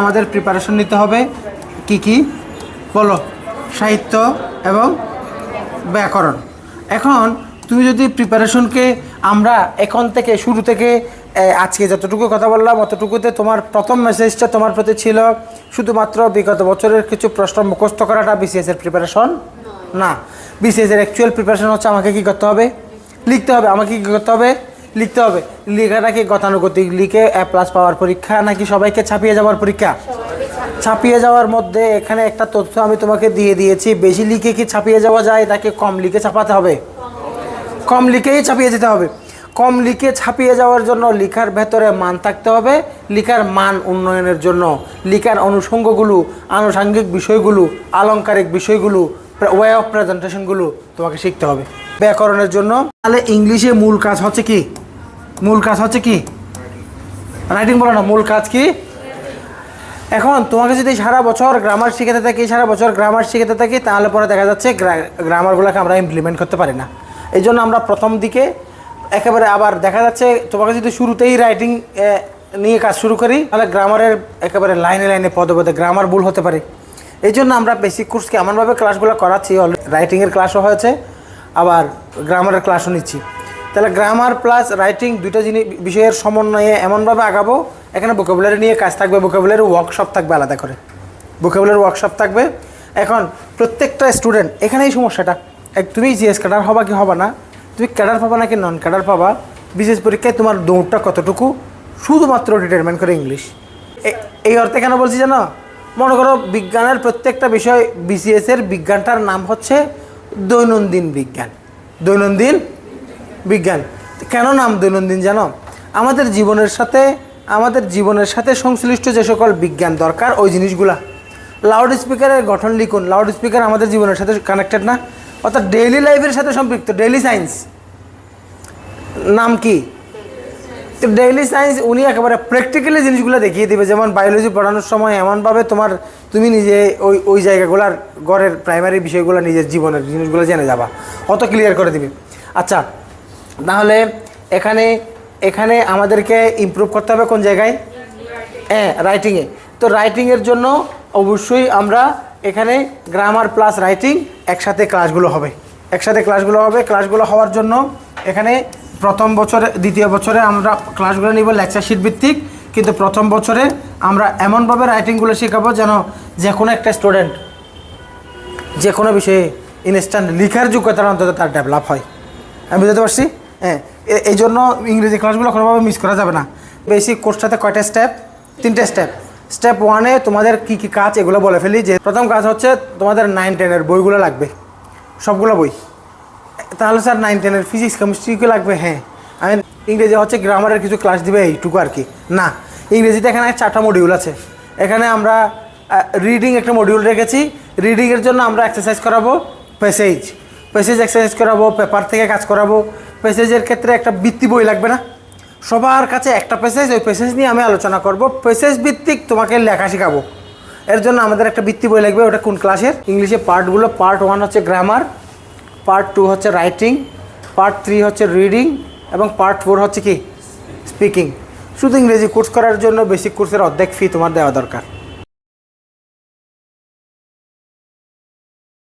আমাদের প্রিপারেশন নিতে হবে। কি কি? বলো। সাহিত্য এবং ব্যাকরণ। এখন তুমি যদি প্রিপারেশনকে আমরা এখন থেকে, শুরু থেকে আজকে যতটুকু কথা বললাম, অতটুকুতে তোমার প্রথম মেসেজটা তোমার প্রতি ছিল শুধুমাত্র বিগত বছরের কিছু প্রশ্ন মুখস্থ করাটা বিসিএস এর প্রিপারেশন না। বিসিএস এর অ্যাকচুয়াল প্রিপারেশন হচ্ছে আমাকে কি করতে হবে? লিখতে হবে। আমাকে কি করতে হবে? লিখতে হবে। লেখাটা কি গতানুগতিক, লিখে এ প্লাস পাওয়ার পরীক্ষা নাকি সবাইকে ছাপিয়ে যাওয়ার পরীক্ষা? ছাপিয়ে যাওয়ার মধ্যে এখানে একটা তথ্য আমি তোমাকে দিয়ে দিয়েছি, বেশি লিখে কি ছাপিয়ে যাওয়া যায়, নাকি কম লিখে ছাপাতে হবে? কম লিখেই ছাপিয়ে যেতে হবে। কম লিখে ছাপিয়ে যাওয়ার জন্য লিখার ভেতরে মান থাকতে হবে, লিখার মান উন্নয়নের জন্য। লিখার অনুষঙ্গগুলো, আনুষাঙ্গিক বিষয়গুলো, আলংকারিক বিষয়গুলো ওয়ে অফ প্রেজেন্টেশনগুলো তোমাকে শিখতে হবে। ব্যাকরণের জন্য। তাহলে ইংলিশে মূল কাজ হচ্ছে কি? মূল কাজ হচ্ছে কি? রাইটিং বলো না মূল কাজ কি? এখন তোমাকে যদি সারা বছর গ্রামার শিখাতে থাকি, সারা বছর গ্রামার শিখাতে থাকি, তাহলে পরে দেখা যাচ্ছে গ্রামারগুলোকে আমরা ইমপ্লিমেন্ট করতে পারি না। এই জন্য আমরা প্রথম দিকে একেবারে আবার দেখা যাচ্ছে তোমাকে যদি শুরুতেই রাইটিং নিয়ে কাজ শুরু করি, তাহলে গ্রামারের একেবারে লাইনে লাইনে পদে পদে গ্রামার ভুল হতে পারে। এই জন্য আমরা বেসিক কোর্সকে এমনভাবে ক্লাসগুলো করাচ্ছি রাইটিংয়ের ক্লাসও হয়েছে, আবার গ্রামারের ক্লাসও নিচ্ছি। তাহলে গ্রামার প্লাস রাইটিং দুইটা জিনিস বিষয়ের সমন্বয়ে এমনভাবে আগাবো, এখানে ভোকাবুলারি নিয়ে কাজ থাকবে ভোকাবুলারি ওয়ার্কশপ থাকবে আলাদা করে। ভোকাবুলারি ওয়ার্কশপ থাকবে। এখন প্রত্যেকটা স্টুডেন্ট এখানেই সমস্যাটা। এক তুমি জিএস ক্যাডার হবা কি হবা না? তুমি ক্যাডার পাবা নাকি নন ক্যাডার পাবা? বিশেষ পরীক্ষায় তোমার দৌড়টা কতটুকু? শুধুমাত্র ডিটারমেন্ট করে ইংলিশ এই অর্থে কেন বলছি জানো? মনে করো বিজ্ঞানের প্রত্যেকটা বিষয় বিসিএস এর বিজ্ঞানটার নাম হচ্ছে দৈনন্দিন বিজ্ঞান। দৈনন্দিন বিজ্ঞান। কেন নাম দৈনন্দিন জানো? আমাদের জীবনের সাথে, আমাদের জীবনের সাথে সংশ্লিষ্ট যে সকল বিজ্ঞান দরকার, ওই জিনিসগুলা। লাউড স্পিকারের গঠন লিখুন। লাউড স্পিকার আমাদের জীবনের সাথে কানেক্টেড না? অর্থাৎ ডেইলি লাইফের সাথে সম্পৃক্ত ডেইলি সায়েন্স নাম কি? তো ডেইলি সায়েন্স উনি একেবারে প্র্যাকটিক্যালি জিনিসগুলো দেখিয়ে দেবে। যেমন বায়োলজি পড়ানোর সময় এমনভাবে তোমার, তুমি নিজে ওই ওই জায়গাগুলার ঘরের প্রাইমারি বিষয়গুলো নিজের জীবনের জিনিসগুলো জেনে যাবা। অত ক্লিয়ার করে দিবে। আচ্ছা তাহলে এখানে এখানে আমাদেরকে ইমপ্রুভ করতে হবে কোন জায়গায়? হ্যাঁ রাইটিংয়ে তো রাইটিংয়ের জন্য অবশ্যই আমরা এখানে গ্রামার প্লাস রাইটিং একসাথে ক্লাসগুলো হবে। একসাথে ক্লাসগুলো হবে। ক্লাসগুলো হওয়ার জন্য এখানে প্রথম বছরে, দ্বিতীয় বছরে আমরা ক্লাসগুলো নিব লেকচার শিট ভিত্তিক। কিন্তু প্রথম বছরে আমরা এমনভাবে রাইটিংগুলো শেখাবো যেন যে কোনো একটা স্টুডেন্ট যে কোনো বিষয়ে ইনস্ট্যান্ট লিখার যোগ্যতার অন্তত তার ডেভেলপ হয়। আমি বুঝতে পারছি? হ্যাঁ এই জন্য ইংরেজি ক্লাসগুলো কোনোভাবে মিস করা যাবে না। বেসিক কোর্সটাতে কয়টা স্টেপ তিনটে স্টেপ স্টেপ ওয়ানে তোমাদের কি কি কাজ, এগুলো বলে ফেলি যে, প্রথম কাজ হচ্ছে তোমাদের নাইন টেনের বইগুলো লাগবে। সবগুলো বই। তাহলে স্যার নাইন টেনের ফিজিক্স কেমিস্ট্রিকে লাগবে? হ্যাঁ। আমি ইংরেজি হচ্ছে গ্রামারের কিছু ক্লাস দিবে, এইটুকু আর কি। না, ইংরেজিতে এখানে চারটা মডিউল আছে। এখানে আমরা রিডিং একটা মডিউল রেখেছি। রিডিংয়ের জন্য আমরা এক্সারসাইজ করাবো প্যাসেজ প্যাসেজ এক্সারসাইজ করাবো পেপার থেকে কাজ করাবো। প্যাসেজের ক্ষেত্রে একটা বৃত্তি বই লাগবে না। সবার কাছে একটা প্যাসেজ ওই প্যাসেজ নিয়ে আমি আলোচনা করব। প্যাসেজ ভিত্তিক তোমাকে লেখা শেখাবো। এর জন্য আমাদের একটা বৃত্তি বই লাগবে, ওটা কোন ক্লাসের ইংলিশে পার্টগুলো পার্ট ওয়ান হচ্ছে গ্রামার পার্ট টু হচ্ছে রাইটিং পার্ট থ্রি হচ্ছে রিডিং এবং পার্ট ফোর হচ্ছে কি? স্পিকিং শুধু ইংরেজি কোর্স করার জন্য বেসিক কোর্সের অর্ধেক ফি তোমার দেওয়া দরকার।